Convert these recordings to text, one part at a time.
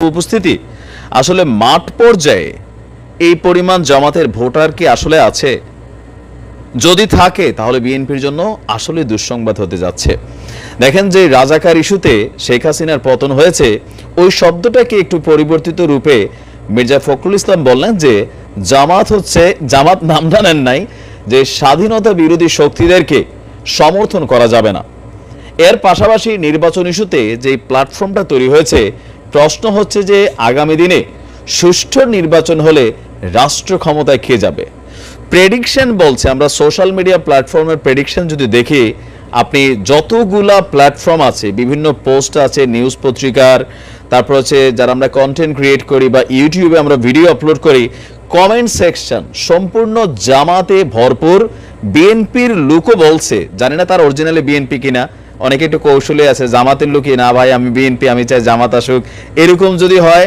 উপস্থিতি? আসলে মাঠ পর্যায়ে এই পরিমাণ জামাতের ভোটার কি আসলে আছে? যদি থাকে, তাহলে বিএনপির জন্য আসলে দুঃসংবাদ হতে যাচ্ছে। দেখেন যে রাজাকার ইস্যুতে শেখ হাসিনার পতন হয়েছে, ওই শব্দটাকে একটু পরিবর্তিত রূপে মির্জা ফখরুল ইসলাম বললেন যে, জামাত হচ্ছে, জামাত নাম জানেন নাই, যে স্বাধীনতা বিরোধী শক্তিদেরকে সমর্থন করা যাবে না। এর পাশাপাশি নির্বাচন ইস্যুতে যে প্ল্যাটফর্মটা তৈরি হয়েছে প্রশ্ন হচ্ছে যে আগামী দিনে সুষ্ঠু নির্বাচন হলে রাষ্ট্র ক্ষমতায় কে যাবে? প্রেডিকশন বলছে, আমরা সোশ্যাল মিডিয়া প্ল্যাটফর্মের প্রেডিকশন যদি দেখি, আপনি যতগুলা প্ল্যাটফর্ম আছে, বিভিন্ন পোস্ট আছে নিউজ পত্রিকার, তারপর হচ্ছে যারা আমরা কন্টেন্ট ক্রিয়েট করি বা ইউটিউবে আমরা ভিডিও আপলোড করি কমেন্ট সেকশন সম্পূর্ণ জামাতে ভরপুর। বিএনপির লুকও বলছে, জানি না তার অরিজিনালি বিএনপি কিনা অনেকে একটু কৌশলে আছে, জামাতের লুকি না ভাই, আমি বিএনপি, আমি চাই জামাত আসুক। এরকম যদি হয়,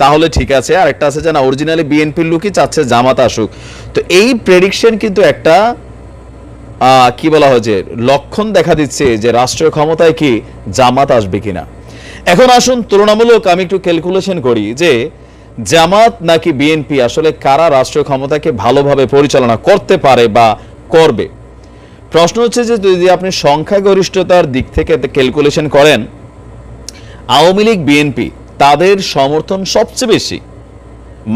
তাহলে ঠিক আছে। আর একটা আছে যে, না অরিজিনালি বিএনপির লুকই চাচ্ছে জামাত আসুক। তো এই প্রেডিকশন কিন্তু একটা কি বলা হয়েছে লক্ষণ দেখা দিচ্ছে যে, রাষ্ট্রীয় ক্ষমতায় কি জামাত আসবে কিনা। এখন আসুন, তুলনামূলক আমি একটু ক্যালকুলেশন করি যে, জামাত নাকি বিএনপি আসলে কারা রাষ্ট্রীয় ক্ষমতাকে ভালোভাবে পরিচালনা করতে পারে বা করবে? প্রশ্ন হচ্ছে যে যদি আপনি সংখ্যাগরিষ্ঠতার দিক থেকে ক্যালকুলেশন করেন, আওয়ামী লীগ, বিএনপি, তাদের সমর্থন সবচেয়ে বেশি।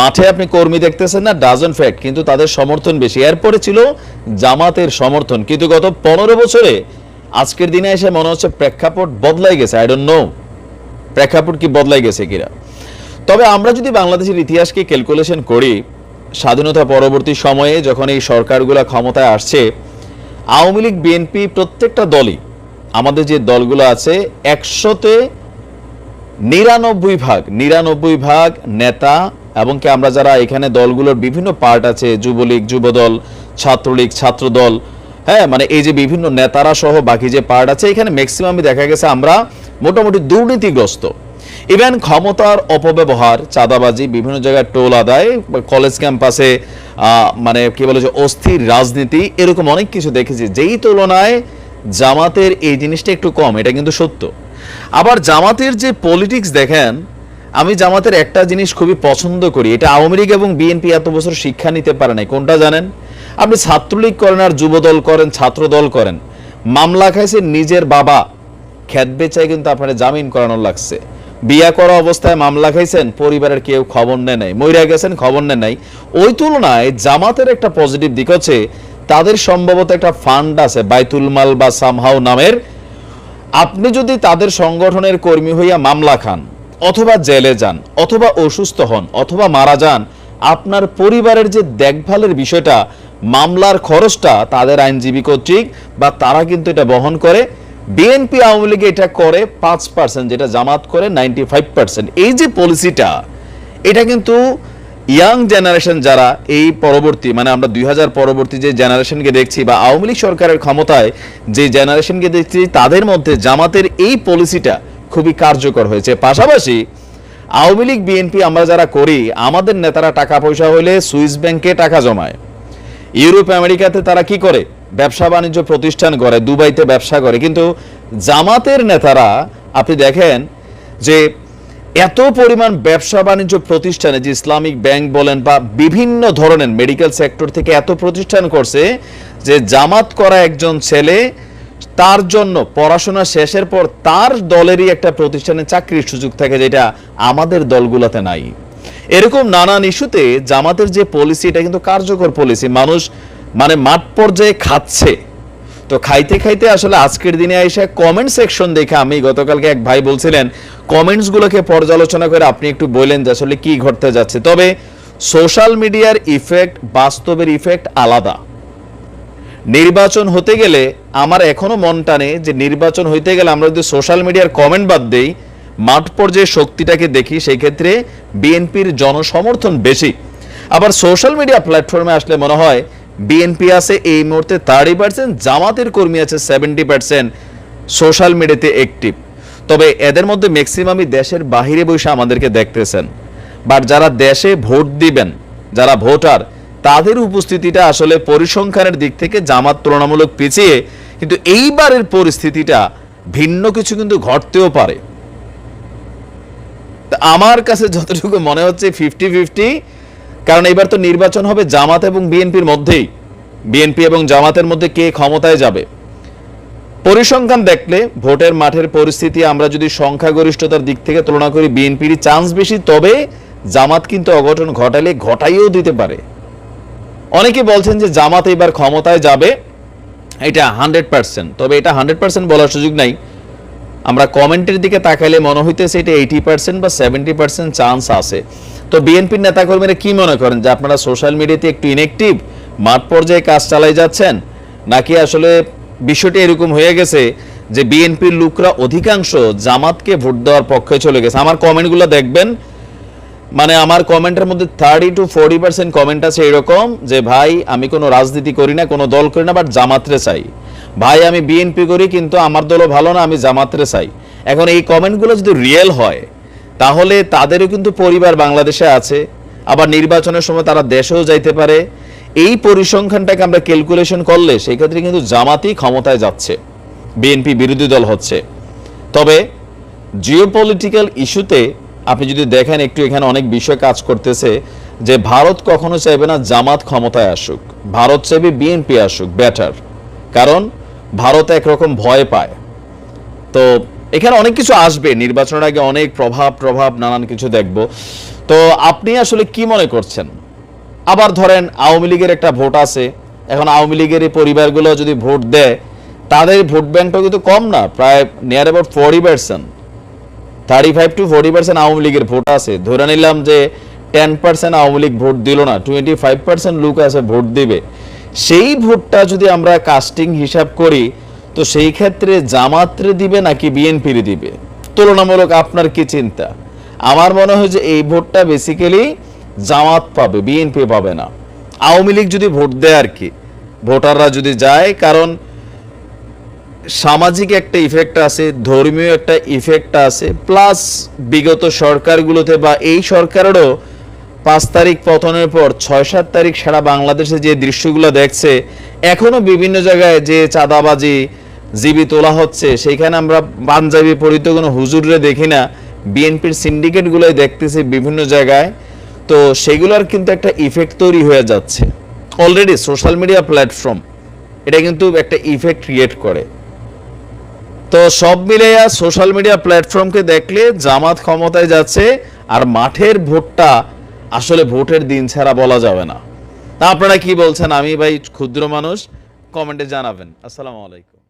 মাঠে আপনি কর্মী দেখতেছেন না ডাজন ফ্যাক্ট কিন্তু তাদের সমর্থন বেশি। এরপরে ছিল জামাতের সমর্থন, কিন্তু গত পনেরো বছরে আজকের দিনে এসে মনে হচ্ছে প্রেক্ষাপট বদলাই গেছে আই ডোন্ট নো প্রেক্ষাপট কি বদলাই গেছে কিনা? তবে আমরা যদি বাংলাদেশের ইতিহাসকে ক্যালকুলেশন করি, স্বাধীনতা পরবর্তী সময়ে যখন এই সরকারগুলো ক্ষমতায় আসছে আওয়ামী লীগ, বিএনপি প্রত্যেকটা দলই আমাদের যে দলগুলো আছে, একশোতে নিরানব্বই ভাগ নিরানব্বই ভাগ নেতা এবং কি আমরা যারা এখানে দলগুলোর বিভিন্ন পার্ট আছে, যুবলীগ, যুবদল, ছাত্রলীগ, ছাত্রদল হ্যাঁ মানে এই যে বিভিন্ন নেতারা সহ বাকি যে পার্ট আছে, এখানে ম্যাক্সিমামই দেখা গেছে আমরা মোটামুটি দুর্নীতিগ্রস্ত। ইভেন ক্ষমতার অপব্যবহার, চাঁদাবাজি, বিভিন্ন জায়গায় টোল আদায় কলেজ ক্যাম্পাসে মানে কি বলে যে অস্থির রাজনীতি, এরকম অনেক কিছু দেখেছি। যেই তুলনায় জামাতের এই জিনিসটা একটু কম, এটা কিন্তু সত্য। আবার জামাতের যে পলিটিক্স দেখেন, আমি জামাতের একটা জিনিস খুবই পছন্দ করি, এটা আওয়ামী লীগ এবং বিএনপি এত বছর শিক্ষা নিতে পারে নাই। কোনটা জানেন? আপনি ছাত্রলীগ করেন আর যুবদল করেন, ছাত্রদল করেন। মামলা খাইছে নিজের বাবা খ্যাত বেচায় কিন্তু আপনার জামিন করানো লাগছে। বিয়া করা অবস্থায় মামলা খাইছেন, পরিবারের কেউ খবর নেয় নাই, মইরা গেছেন, খবর নেয় নাই। ওই তুলনায় জামাতের একটা পজিটিভ দিক হচ্ছে, তাদের সম্ভবত একটা ফান্ড আছে, বাইতুল মাল বা সামহাও নামের। আপনি যদি তাদের সংগঠনের কর্মী হইয়া মামলা খান, অথবা জেলে যান, অথবা অসুস্থ হন, অথবা মারা যান, আপনার পরিবারের যে দেখভালের বিষয়টা, মামলার খরচটা তাদের আইনজীবী কর্তৃক বা তারা কিন্তু এটা বহন করে। বিএনপি আওয়ামী লীগ এটা করে পাঁচ পার্সেন্ট যেটা জামাত করে নাইনটি ফাইভ পার্সেন্ট এই যে পলিসিটা, এটা কিন্তু ইয়াং জেনারেশন যারা এই পরবর্তী মানে আমরা দুই হাজার পরবর্তী যে জেনারেশনকে দেখছি বা আওয়ামী লীগ সরকারের ক্ষমতায় যে জেনারেশনকে দেখছি, তাদের মধ্যে জামাতের এই পলিসিটা খুবই কার্যকর হয়েছে। পাশাপাশি আওয়ামী লীগ, বিএনপি আমরা যারা করি, আমাদের নেতারা টাকা পয়সা হলে সুইস ব্যাংকে টাকা জমায়। ইউরোপ, আমেরিকাতে তারা কি করে? ব্যবসা বাণিজ্য প্রতিষ্ঠান করে দুবাইতে ব্যবসা করে। কিন্তু জামাতের নেতারা, আপনি দেখেন যে এত পরিমাণ ব্যবসা বাণিজ্য প্রতিষ্ঠানে যে ইসলামিক ব্যাংক বলেন বা বিভিন্ন ধরনের মেডিকেল সেক্টর থেকে এত প্রতিষ্ঠান করছে যে জামাত করা একজন ছেলে, তার জন্য পড়াশোনা শেষের পর তার দলেরই একটা প্রতিষ্ঠানে চাকরির সুযোগ থাকে যেটা আমাদের দলগুলোতে নাই। এরকম নানান ইস্যুতে জামাতের যে পলিসি এটা কিন্তু কার্যকর পলিসি মানুষ মানে মাঠ পর্যায়ে খাচ্ছে। তো খাইতে খাইতে আসলে আজকের দিনে এসে কমেন্ট সেকশন দেখে আমি গতকালকে এক ভাই বলছিলেন কমেন্টসগুলোকে পর্যালোচনা করে আপনি একটু বললেন যে আসলে কি ঘটতে যাচ্ছে। তবে সোশ্যাল মিডিয়ার ইফেক্ট বাস্তবের ইফেক্ট আলাদা। নির্বাচন হতে গেলে আমার এখনও মন টানে যে নির্বাচন হইতে গেলে আমরা যদি সোশ্যাল মিডিয়ার কমেন্ট বাদ দেই, মাঠ পর্যায়ে শক্তিটাকে দেখি, সেই ক্ষেত্রে বিএনপির জনসমর্থন বেশি। আবার সোশ্যাল মিডিয়া প্ল্যাটফর্মে আসলে মনে হয় বিএনপি আছে, এই মুহূর্তে থার্টি পার্সেন্ট জামাতের কর্মী আছে সেভেন্টি পার্সেন্ট সোশ্যাল মিডিয়াতে অ্যাক্টিভ তবে এদের মধ্যে ম্যাক্সিমামই দেশের বাহিরে বসে আমাদেরকে দেখতেছেন। বাট যারা দেশে ভোট দিবেন, যারা ভোটার, তাদের উপস্থিতিটা আসলে পরিসংখ্যানের দিক থেকে জামাত তুলনামূলক পিছিয়ে, কিন্তু এইবারের পরিস্থিতিটা ভিন্ন কিছু কিন্তু ঘটতেও পারে। আমার কাছে যতটুকু মনে হচ্ছে ফিফটি ফিফটি কারণ এবার তো নির্বাচন হবে জামাত এবং বিএনপির মধ্যেই। বিএনপি এবং জামাতের মধ্যে কে ক্ষমতায় যাবে? পরিসংখ্যান দেখলে ভোটের মাঠের পরিস্থিতি আমরা যদি সংখ্যাগরিষ্ঠতার দিক থেকে তুলনা করি বিএনপির চান্স বেশি, তবে জামাত কিন্তু অঘটন ঘটালে ঘটাইও দিতে পারে। অনেকে বলছেন যে জামাত এবার ক্ষমতায় যাবে, এটা হান্ড্রেড পার্সেন্ট, তবে এটা হান্ড্রেড পার্সেন্ট বলার সুযোগ নাই। আমরা কমেন্টের দিকে তাকাইলে মনে হইতেছে এটা এইটি পার্সেন্ট বা সেভেন্টি পার্সেন্ট চান্স আছে। তো বিএনপির নেতাকর্মীরা কি মনে করেন? যে আপনারা সোশ্যাল মিডিয়াতে একটু ইনএক্টিভ মাঠ পর্যায়ে কাজ চালাই যাচ্ছেন, নাকি আসলে বিষয়টি এরকম হয়ে গেছে যে বিএনপির লোকরা অধিকাংশ জামাতকে ভোট দেওয়ার পক্ষে চলে গেছে? আমার কমেন্টগুলো দেখবেন। মানে আমার কমেন্টের মধ্যে thirty to forty percent comment আছে এরকম যে, ভাই, আমি কোনো রাজনীতি করি না, কোনো দল করি না বাট জামাতরে চাই। ভাই, আমি বিএনপি করি, কিন্তু আমার দলও ভালো না, আমি জামাতরে চাই। এখন এই কমেন্টগুলো যদি রিয়েল হয় তাহলে তাদেরও কিন্তু পরিবার বাংলাদেশে আছে, আবার নির্বাচনের সময় তারা দেশেও যাইতে পারে। এই পরিসংখ্যানটাকে আমরা ক্যালকুলেশন করলে সেই ক্ষেত্রে কিন্তু জামাতই ক্ষমতায় যাচ্ছে, বিএনপি বিরোধী দল হচ্ছে। তবে জিওপলিটিক্যাল ইস্যুতে আপনি যদি দেখেন একটু এখানে অনেক বিষয় কাজ করতেছে, যে ভারত কখনো চাইবে না জামাত ক্ষমতায় আসুক, ভারত চাইবে বিএনপি আসুক বেটার কারণ ভারত একরকম ভয় পায়। তো এখানে অনেক কিছু আসবে। নির্বাচনের আগে অনেক প্রভাব প্রভাব, নানান কিছু দেখব। তো আপনি আসলে কি মনে করছেন? আবার ধরেন, আওয়ামী লীগের একটা ভোট আছে। এখন আওয়ামী লীগের পরিবারগুলো যদি ভোট দেয়, তাদের ভোট ব্যাংকটা কিন্তু কম না, প্রায় near about forty percent thirty five to forty percent Awami লীগের ভোট আছে। ধরে নিলাম যে ten percent Awami League vote দিল না টোয়েন্টি ফাইভ পার্সেন্ট লোক আছে ভোট দিবে। সেই ভোটটা যদি আমরা কাস্টিং হিসাব করি তো সেই ক্ষেত্রে জামাতরে দিবে নাকি বিএনপির দিবে? তুলনামূলক আপনার কি চিন্তা? আমার মনে হয় যে এই ভোটটা বেসিক্যালি জামাত পাবে, বিএনপি পাবে না। আওয়ামী লীগ যদি ভোট দেয় আর কি, ভোটাররা যদি যায়, কারণ সামাজিক একটা ইফেক্ট আছে, ধর্মীয় একটা ইফেক্ট আছে প্লাস বিগত সরকারগুলোতে বা এই সরকারেরও পাঁচ তারিখ পতনের পর ছয় সাত তারিখ সারা বাংলাদেশে যে দৃশ্যগুলো দেখছে, এখনও বিভিন্ন জায়গায় যে চাঁদাবাজি জিবি তোলা হচ্ছে। সেইখানে আমরা পাঞ্জাবি পরিত কোনো হুজুরে দেখি না। বিএনপির সিন্ডিকেটগুলোই দেখতেছি বিভিন্ন জায়গায়। তো সেগুলোর কিন্তু একটা ইফেক্ট তৈরি হয়ে যাচ্ছে। অলরেডি সোশ্যাল মিডিয়া প্ল্যাটফর্ম এটা কিন্তু একটা ইফেক্ট ক্রিয়েট করে। তো সব মিলিয়ে সোশ্যাল মিডিয়া প্ল্যাটফর্মকে দেখলে জামাত ক্ষমতায় যাচ্ছে আর মাঠের ভোটটা আসলে ভোটের দিন ছাড়া বলা যাবে না। তা আপনারা কি বলছেন? আমি ভাই ক্ষুদ্র মানুষ কমেন্টে জানাবেন। আসসালামু আলাইকুম।